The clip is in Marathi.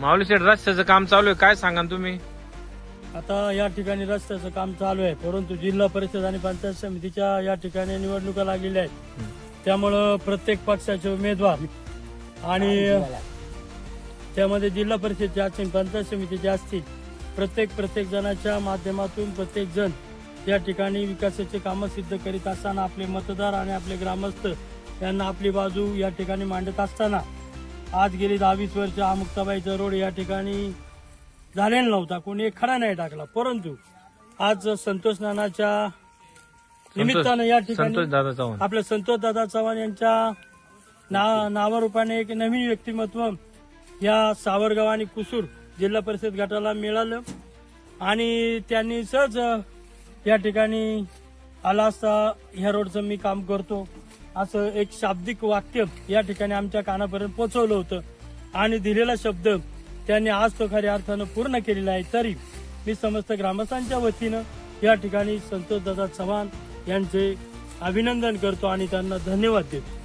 माऊली शेठ रस्त्याचं काम चालू आहे. काय सांगा तुम्ही? आता या ठिकाणी रस्त्याचं काम चालू आहे. परंतु जिल्हा परिषद आणि पंचायत समितीच्या या ठिकाणी निवडणुका लागलेल्या आहेत. त्यामुळं प्रत्येक पक्षाचे उमेदवार आणि त्यामध्ये जिल्हा परिषदचे असतील पंचायत समितीचे असतील प्रत्येक प्रत्येक जणाच्या माध्यमातून प्रत्येक जण या ठिकाणी विकासाचे कामं सिद्ध करीत असताना आपले मतदार आणि आपले ग्रामस्थ यांना आपली बाजू या ठिकाणी मांडत असताना आज गेली दहावीस वर्ष हा मुक्ताबाईचा रोड या ठिकाणी झालेला नव्हता. कोणी एक खडा नाही टाकला. परंतु आज संतोष नानाच्या निमित्तानं या ठिकाणी आपल्या संतोष दादा चव्हाण यांच्या ना नावारूपाने एक नवीन व्यक्तिमत्व या सावरगाव आणि कुसूर जिल्हा परिषद गटाला मिळालं. आणि त्यांनी सहज या ठिकाणी आला असता. ह्या रोडचं मी काम करतो. असं एक शाब्दिक वाक्य या ठिकाणी आमच्या कानापर्यंत पोहोचवलं होतं. आणि दिलेला शब्द त्यांनी आज तो खऱ्या अर्थानं पूर्ण केलेला आहे. तरी मी समस्त ग्रामस्थांच्या वतीनं या ठिकाणी संतोष दादा चव्हाण यांचे अभिनंदन करतो आणि त्यांना धन्यवाद देतो.